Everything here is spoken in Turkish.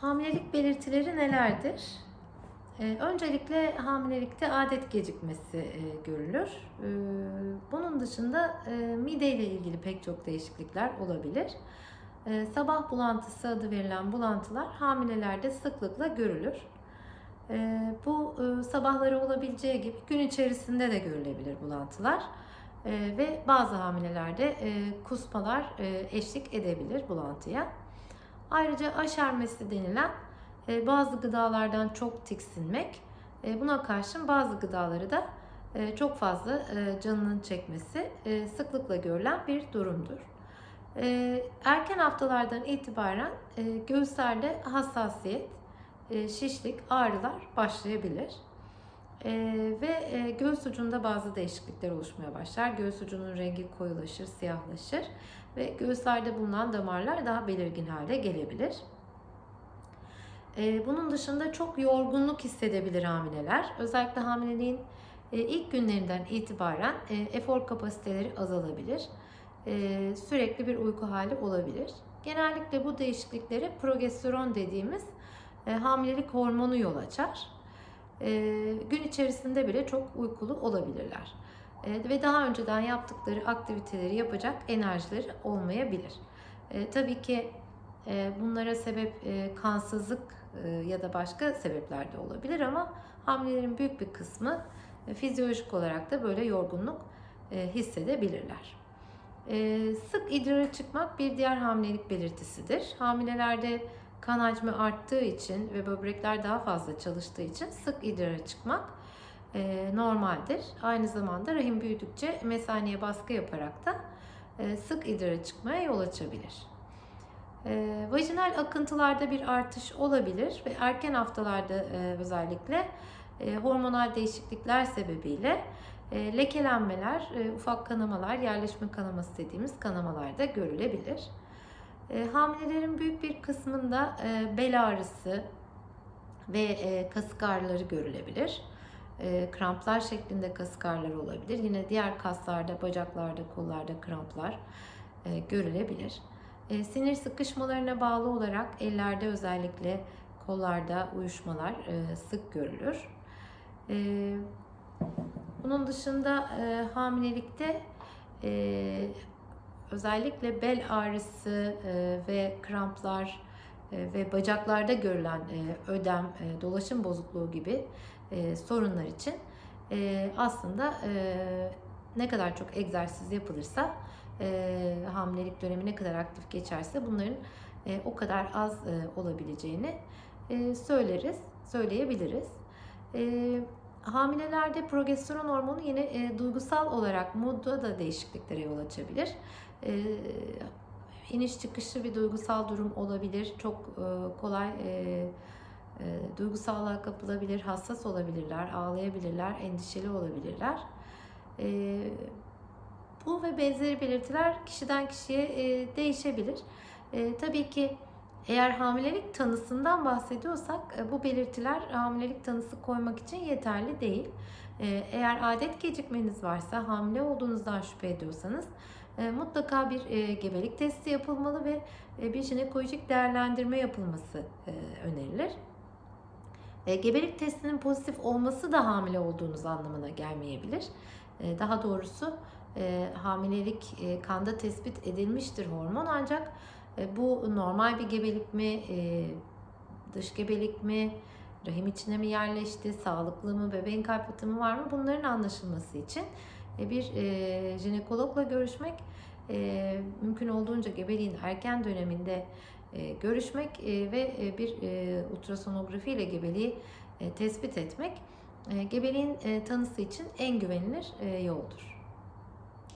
Hamilelik belirtileri nelerdir? Ee, öncelikle hamilelikte adet gecikmesi e, görülür. Ee, bunun dışında e, mide ile ilgili pek çok değişiklikler olabilir. Ee, sabah bulantısı adı verilen bulantılar hamilelerde sıklıkla görülür. Bu e, sabahları olabileceği gibi gün içerisinde de görülebilir bulantılar. Ve bazı hamilelerde e, kusmalar eşlik edebilir bulantıya. Ayrıca aşermesi denilen e, bazı gıdalardan çok tiksinmek, e, buna karşın bazı gıdaları da e, çok fazla canının çekmesi sıklıkla görülen bir durumdur. Erken haftalardan itibaren göğüslerde hassasiyet, şişlik, ağrılar başlayabilir. E, ve e, göğüs ucunda bazı değişiklikler oluşmaya başlar. Göğüs ucunun rengi koyulaşır, siyahlaşır ve göğüslerde bulunan damarlar daha belirgin hale gelebilir. E, bunun dışında çok yorgunluk hissedebilir hamileler. Özellikle hamileliğin e, ilk günlerinden itibaren e, efor kapasiteleri azalabilir. E, sürekli bir uyku hali olabilir. Genellikle bu değişikliklere progesteron dediğimiz e, hamilelik hormonu yol açar. E, gün içerisinde bile çok uykulu olabilirler. E, ve daha önceden yaptıkları aktiviteleri yapacak enerjileri olmayabilir. E, tabii ki e, bunlara sebep e, kansızlık e, ya da başka sebepler de olabilir ama hamilelerin büyük bir kısmı e, fizyolojik olarak da böyle yorgunluk e, hissedebilirler. E, sık idrara çıkmak bir diğer hamilelik belirtisidir. Hamilelerde kan hacmi arttığı için ve böbrekler daha fazla çalıştığı için sık idrara çıkmak e, normaldir. Aynı zamanda rahim büyüdükçe mesaneye baskı yaparak da e, sık idrara çıkmaya yol açabilir. E, vajinal akıntılarda bir artış olabilir ve erken haftalarda e, özellikle e, hormonal değişiklikler sebebiyle e, lekelenmeler, e, ufak kanamalar, yerleşme kanaması dediğimiz kanamalar da görülebilir. E, hamilelerin büyük bir kısmında e, bel ağrısı ve e, kasık ağrıları görülebilir. E, kramplar şeklinde kasık ağrıları olabilir. Yine diğer kaslarda, bacaklarda, kollarda kramplar e, görülebilir. E, sinir sıkışmalarına bağlı olarak ellerde özellikle kollarda uyuşmalar e, sık görülür. E, bunun dışında e, hamilelikte e, özellikle bel ağrısı e, ve kramplar e, ve bacaklarda görülen e, ödem, dolaşım bozukluğu gibi sorunlar için aslında ne kadar çok egzersiz yapılırsa hamilelik dönemi ne kadar aktif geçerse bunların o kadar az olabileceğini söyleriz, söyleyebiliriz. Hamilelerde progesteron hormonu yine e, duygusal olarak moodda da değişikliklere yol açabilir. E, iniş çıkışlı bir duygusal durum olabilir. Çok e, kolay e, e, duygusallığa kapılabilir, hassas olabilirler, ağlayabilirler, endişeli olabilirler. E, bu ve benzeri belirtiler kişiden kişiye e, değişebilir. E, tabii ki eğer hamilelik tanısından bahsediyorsak e, bu belirtiler hamilelik tanısı koymak için yeterli değil. E, eğer adet gecikmeniz varsa, hamile olduğunuzdan şüphe ediyorsanız e, mutlaka bir gebelik testi yapılmalı ve bir jinekolojik değerlendirme yapılması önerilir. Gebelik testinin pozitif olması da hamile olduğunuz anlamına gelmeyebilir. Daha doğrusu hamilelik kanda tespit edilmiştir hormon ancak bu normal bir gebelik mi, e, dış gebelik mi, rahim içine mi yerleşti, sağlıklı mı, bebeğin kalp atımı var mı? Bunların anlaşılması için e, bir e, jinekologla görüşmek e, mümkün olduğunca gebeliğin erken döneminde e, görüşmek e, ve e, bir e, ultrasonografi ile gebeliği e, tespit etmek e, gebeliğin e, tanısı için en güvenilir e, yoldur.